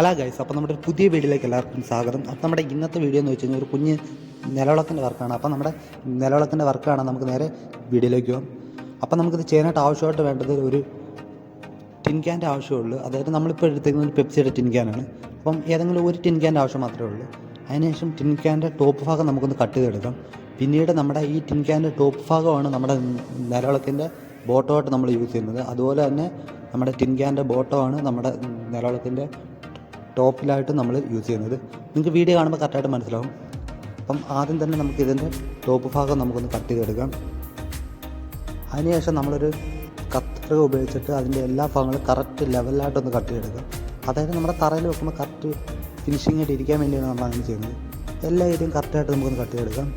Hello guys അപ്പോൾ നമ്മുടെ ഒരു പുതിയ വീഡിയോയിലേക്ക് എല്ലാവർക്കും സ്വാഗതം. അപ്പോൾ നമ്മുടെ ഇന്നത്തെ വീഡിയോ എന്ന് വെച്ച് കഴിഞ്ഞാൽ ഒരു കുഞ്ഞ് നിലവിളക്കിന്റെ വർക്കാണ്. അപ്പോൾ നമ്മുടെ നിലവിളക്കിന്റെ വർക്കാണ് നമുക്ക് നേരെ വീഡിയോയിലേക്ക് പോകാം. അപ്പോൾ നമുക്കിത് ചെയ്യാനായിട്ട് ആവശ്യമായിട്ട് വേണ്ടത് ഒരു ടിൻ ക്യാന്റെ ആവശ്യമുള്ളൂ. അതായത് നമ്മളിപ്പോൾ ഒരു പെപ്സിയുടെ ടിൻ ക്യാനാണ്. അപ്പം ഏതെങ്കിലും ഒരു ടിൻ ക്യാന്റെ ആവശ്യം മാത്രമേ ഉള്ളൂ. അതിനുശേഷം ടിൻ ക്യാന്റെ ടോപ്പ് ഭാഗം നമുക്കൊന്ന് കട്ട് ചെയ്തെടുക്കാം. പിന്നീട് നമ്മുടെ ഈ ടിൻ ക്യാന്റെ ടോപ്പ് ഭാഗമാണ് നമ്മുടെ നിലവിളക്കിന്റെ ബോട്ടമായിട്ട് നമ്മൾ യൂസ് ചെയ്യുന്നത്. അതുപോലെ തന്നെ നമ്മുടെ ടിൻ ക്യാന്റെ ബോട്ടമാണ് നമ്മുടെ നിലവിളക്കിന്റെ ടോപ്പിലായിട്ട് നമ്മൾ യൂസ് ചെയ്യുന്നത്. നിങ്ങൾക്ക് വീഡിയോ കാണുമ്പോൾ കറക്റ്റായിട്ട് മനസ്സിലാവും. അപ്പം ആദ്യം തന്നെ നമുക്ക് ഇതിന്റെ ടോപ്പ് ഭാഗം നമുക്കൊന്ന് കട്ട് ചെയ്തെടുക്കാം. അതിനുശേഷം നമ്മളൊരു കത്ര ഉപയോഗിച്ചിട്ട് അതിന്റെ എല്ലാ ഭാഗങ്ങളും കറക്റ്റ് ലെവലായിട്ടൊന്ന് കട്ട് ചെയ്തെടുക്കാം. അതായത് നമ്മുടെ തറയിൽ വെക്കുമ്പോൾ കറക്റ്റ് ഫിനിഷിംഗ് ആയിട്ട് ഇരിക്കാൻ വേണ്ടിയാണ് നമ്മൾ അങ്ങനെ ചെയ്യുന്നത്. എല്ലാ ഏരിയയും കറക്റ്റായിട്ട് നമുക്കൊന്ന് കട്ട് ചെയ്തെടുക്കാം.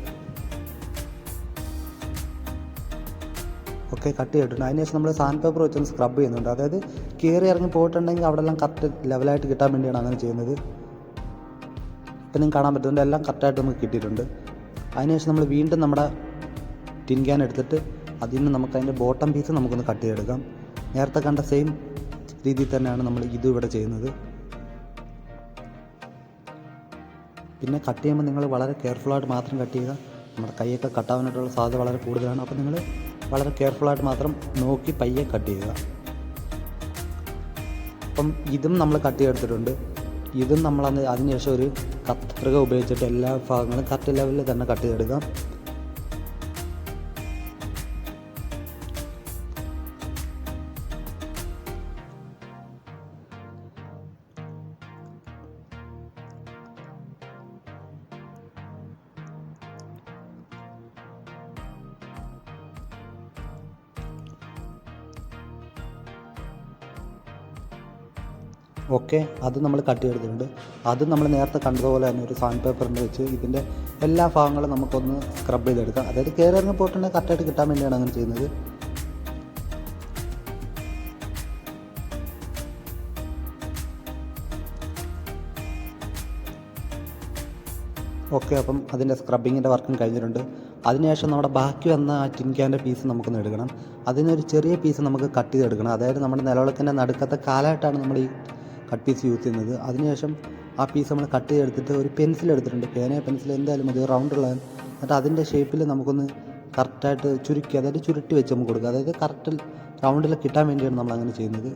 ഒക്കെ കട്ട് ചെയ്തിട്ടുണ്ട്. അതിനുശേഷം നമ്മൾ സാൻഡ് പേപ്പർ വെച്ചൊന്ന് സ്ക്രബ് ചെയ്യുന്നുണ്ട്. അതായത് കയറി ഇറങ്ങി പോയിട്ടുണ്ടെങ്കിൽ അവിടെ എല്ലാം കറക്റ്റ് ലെവലായിട്ട് കിട്ടാൻ വേണ്ടിയാണ് അങ്ങനെ ചെയ്യുന്നത്. ഇപ്പം നിങ്ങൾക്ക് കാണാൻ പറ്റുന്നുണ്ട് എല്ലാം കറക്റ്റായിട്ട് നമുക്ക് കിട്ടിയിട്ടുണ്ട്. അതിനുശേഷം നമ്മൾ വീണ്ടും നമ്മുടെ ടിൻ ക്യാൻ എടുത്തിട്ട് അതിൽ നിന്ന് നമുക്ക് അതിന്റെ ബോട്ടം പീസ് നമുക്കൊന്ന് കട്ട് ചെയ്തെടുക്കാം. നേരത്തെ കണ്ട സെയിം രീതിയിൽ തന്നെയാണ് നമ്മൾ ഇതും ഇവിടെ ചെയ്യുന്നത്. പിന്നെ കട്ട് ചെയ്യുമ്പോൾ നിങ്ങൾ വളരെ കെയർഫുള്ളായിട്ട് മാത്രം കട്ട് ചെയ്യുക. നമ്മുടെ കൈയൊക്കെ കട്ടാവാനായിട്ടുള്ള സാധ്യത വളരെ കൂടുതലാണ്. അപ്പോൾ നിങ്ങൾ വളരെ കെയർഫുള്ളായിട്ട് മാത്രം നോക്കി പയ്യെ കട്ട് ചെയ്യുക. അപ്പം ഇതും നമ്മൾ കട്ട് ചെയ്തെടുത്തിട്ടുണ്ട്. ഇതും നമ്മൾ അതിനുശേഷം ഒരു കത്രിക ഉപയോഗിച്ചിട്ട് എല്ലാ ഭാഗങ്ങളും കറക്റ്റ് ലെവലിൽ തന്നെ കട്ട് ചെയ്തെടുക്കാം. ഓക്കെ അത് നമ്മൾ കട്ട് ചെയ്തിട്ടുണ്ട് അത് നമ്മൾ നേരത്തെ കണ്ടതുപോലെ തന്നെ ഒരു സാൻഡ് പേപ്പറിന്റെ വെച്ച് ഇതിന്റെ എല്ലാ ഭാഗങ്ങളും നമുക്കൊന്ന് സ്ക്രബ് ചെയ്തെടുക്കാം. അതായത് കയറി ഇറങ്ങി പോയിട്ടുണ്ടെങ്കിൽ കറക്റ്റായിട്ട് കിട്ടാൻ വേണ്ടിയാണ് അങ്ങനെ ചെയ്യുന്നത്. ഓക്കെ അപ്പം അതിന്റെ സ്ക്രബിങ്ങിന്റെ വർക്കും കഴിഞ്ഞിട്ടുണ്ട്. അതിനുശേഷം നമ്മുടെ ബാക്കി വന്ന ആ ടിൻക്യാന്റെ പീസ് നമുക്കൊന്ന് എടുക്കണം. അതിനൊരു ചെറിയ പീസ് നമുക്ക് കട്ട് ചെയ്തെടുക്കണം. അതായത് നമ്മുടെ നിലവിളക്കിന്റെ നടുക്കത്തെ കാലായിട്ടാണ് നമ്മൾ ഈ കട്ട് പീസ് യൂസ് ചെയ്യുന്നത്. അതിനുശേഷം ആ പീസ് നമ്മൾ കട്ട് ചെയ്തെടുത്തിട്ട് ഒരു പെൻസിൽ എടുത്തിട്ടുണ്ട്. പേന പെൻസിൽ എന്തായാലും മതി. റൗണ്ടുള്ള എന്നിട്ട് അതിന്റെ ഷേപ്പിൽ നമുക്കൊന്ന് കറക്റ്റായിട്ട് ചുരുക്കി അതായത് ചുരുട്ടി വെച്ച് നമുക്ക് കൊടുക്കുക അതായത് കറക്റ്റ് റൗണ്ടിൽ കിട്ടാൻ വേണ്ടിയാണ് നമ്മൾ അങ്ങനെ ചെയ്യുന്നത്.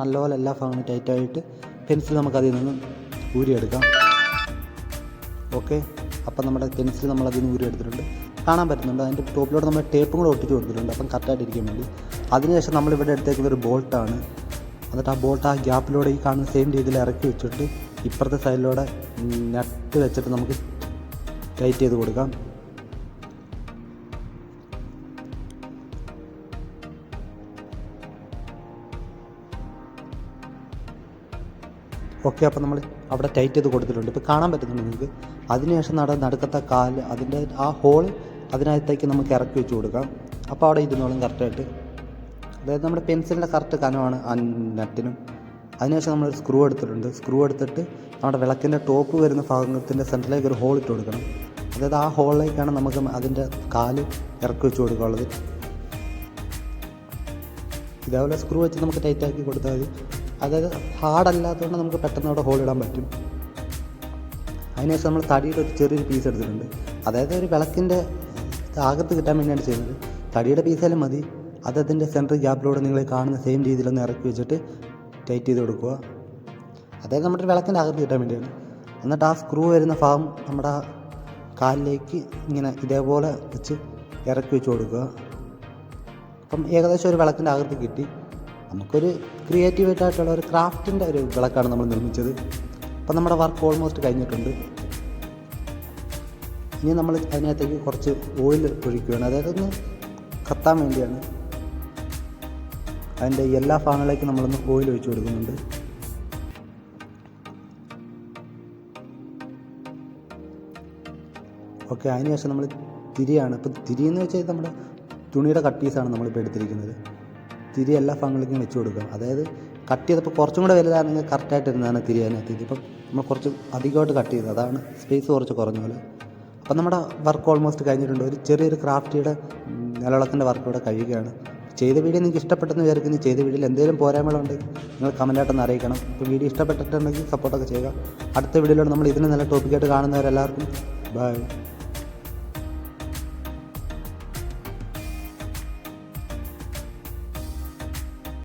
നല്ലപോലെ എല്ലാ ഭാഗങ്ങളും ടൈറ്റായിട്ട് പെൻസിൽ നമുക്ക് അതിൽ നിന്ന് ഊരിയെടുക്കാം. ഓക്കെ അപ്പം നമ്മുടെ പെൻസിൽ നമ്മൾ അതിൽ നിന്ന് ഊരിയെടുത്തിട്ടുണ്ട്. കാണാൻ പറ്റുന്നുണ്ട്. അതിന്റെ ടോപ്പിലോട്ട് നമ്മൾ ടേപ്പും കൂടെ ഒട്ടിച്ച് കൊടുത്തിട്ടുണ്ട്. അപ്പം കറക്റ്റായിട്ട് ഇരിക്കാൻ വേണ്ടി. അതിനുശേഷം നമ്മളിവിടെ എടുത്തേക്കുന്ന ഒരു ബോൾട്ടാണ് എന്നിട്ട് ആ ബോട്ട് ആ ഗ്യാപ്പിലൂടെ ഈ കാണുന്ന സെയിം രീതിയിൽ ഇറക്കി വെച്ചിട്ട് ഇപ്പുറത്തെ സൈഡിലൂടെ നട്ട് വെച്ചിട്ട് നമുക്ക് ടൈറ്റ് ചെയ്ത് കൊടുക്കാം. ഓക്കെ അപ്പോൾ നമ്മൾ അവിടെ ടൈറ്റ് ചെയ്ത് കൊടുത്തിട്ടുണ്ട്. ഇപ്പോൾ കാണാൻ പറ്റുന്നുണ്ട് നിങ്ങൾക്ക്. അതിനുശേഷം നട നടുക്കത്തെ കാൽ അതിന്റെ ആ ഹോൾ അതിനകത്തേക്ക് നമുക്ക് ഇറക്കി വെച്ച് കൊടുക്കാം. അപ്പോൾ അവിടെ ഇരുന്നോളും കറക്റ്റായിട്ട് അതായത് നമ്മുടെ പെൻസിലിന്റെ കറക്റ്റ് കനമാണ് നട്ടിനും. അതിനുശേഷം നമ്മൾ സ്ക്രൂ എടുത്തിട്ടുണ്ട്. സ്ക്രൂ എടുത്തിട്ട് നമ്മുടെ വിളക്കിന്റെ ടോപ്പ് വരുന്ന ഭാഗത്തിന്റെ സെന്ററിലേക്ക് ഒരു ഹോൾ ഇട്ട് കൊടുക്കണം. അതായത് ആ ഹോളിലേക്കാണ് നമുക്ക് അതിന്റെ കാൽ ഇറക്കി വെച്ച് കൊടുക്കാനുള്ളത്. ഇതേപോലെ സ്ക്രൂ വെച്ച് നമുക്ക് ടൈറ്റ് ആക്കി കൊടുത്താൽ മതി. അതായത് ഹാർഡല്ലാത്തതുകൊണ്ട് നമുക്ക് പെട്ടെന്ന് അവിടെ ഹോൾ ഇടാൻ പറ്റും. അതിനുശേഷം നമ്മൾ തടിയുടെ ഒരു ചെറിയൊരു പീസ് എടുത്തിട്ടുണ്ട്. അതായത് ഒരു വിളക്കിന്റെ ആകത്ത് കിട്ടാൻ വേണ്ടിയാണ് ചെയ്യുന്നത്. തടിയുടെ പീസായാലും മതി. അത് അതിന്റെ സെന്റർ ഗ്യാപ്പിലൂടെ നിങ്ങൾ കാണുന്ന സെയിം രീതിയിലൊന്ന് ഇറക്കി വെച്ചിട്ട് ടൈറ്റ് ചെയ്ത് കൊടുക്കുക. അതായത് നമ്മുടെ ഒരു വിളക്കിന്റെ ആകൃതി കിട്ടാൻ വേണ്ടിയാണ്. എന്നിട്ട് ആ സ്ക്രൂ വരുന്ന ഭാഗം നമ്മുടെ കാലിലേക്ക് ഇങ്ങനെ ഇതേപോലെ വെച്ച് ഇറക്കി വെച്ച് കൊടുക്കുക. അപ്പം ഏകദേശം ഒരു വിളക്കിന്റെ ആകൃതി കിട്ടി. നമുക്കൊരു ക്രിയേറ്റീവായിട്ടുള്ള ഒരു ക്രാഫ്റ്റിന്റെ ഒരു വിളക്കാണ് നമ്മൾ നിർമ്മിച്ചത്. അപ്പം നമ്മുടെ വർക്ക് ഓൾമോസ്റ്റ് കഴിഞ്ഞിട്ടുണ്ട്. ഇനി നമ്മൾ അതിനകത്തേക്ക് കുറച്ച് ഓയിൽ ഒഴിക്കുകയാണ്. അതായത് ഒന്ന് കത്താൻ വേണ്ടിയാണ്. അതിന്റെ എല്ലാ ഭാഗങ്ങളിലേക്കും നമ്മളൊന്ന് ഓയിൽ ഒഴിച്ച് കൊടുക്കുന്നുണ്ട്. ഓക്കെ അതിനുശേഷം നമ്മൾ തിരിയാണ്. ഇപ്പം തിരിയെന്ന് വെച്ചാൽ നമ്മുടെ തുണിയുടെ കട്ട് പീസാണ് നമ്മളിപ്പോൾ എടുത്തിരിക്കുന്നത്. തിരി എല്ലാ ഭാഗങ്ങളിലേക്കും വെച്ച് കൊടുക്കുക. അതായത് കട്ട് ചെയ്തപ്പോൾ കുറച്ചും കൂടെ വലുതാണെങ്കിൽ കറക്റ്റായിട്ട് ഇരുന്നതാണ് തിരി അതിനകത്ത് ഇതിപ്പം നമ്മൾ കുറച്ച് അധികമായിട്ട് കട്ട് ചെയ്തത് അതാണ് സ്പേസ് കുറച്ച് കുറഞ്ഞ പോലെ. അപ്പം നമ്മുടെ വർക്ക് ഓൾമോസ്റ്റ് കഴിഞ്ഞിട്ടുണ്ട്. ഒരു ചെറിയൊരു ക്രാഫ്റ്റിയുടെ നിലവിളക്കിന്റെ വർക്ക് ഇവിടെ കഴിയുകയാണ്. ചെയ്ത വീഡിയോ നിങ്ങൾക്ക് ഇഷ്ടപ്പെട്ടെന്ന് വിചാരിക്കുന്നു. ചെയ്ത വീഡിയോയിൽ എന്തെങ്കിലും പോരായ്മകളുണ്ടെങ്കിൽ നിങ്ങൾ കമന്റായിട്ടൊന്ന് അറിയിക്കണം. ഇപ്പോൾ വീഡിയോ ഇഷ്ടപ്പെട്ടിട്ടുണ്ടെങ്കിൽ സപ്പോർട്ടൊക്കെ ചെയ്യുക. അടുത്ത വീഡിയോയിലൂടെ നമ്മൾ ഇതിന് നല്ല ടോപ്പിക്കായിട്ട് കാണുന്നവരെല്ലാവർക്കും ബൈ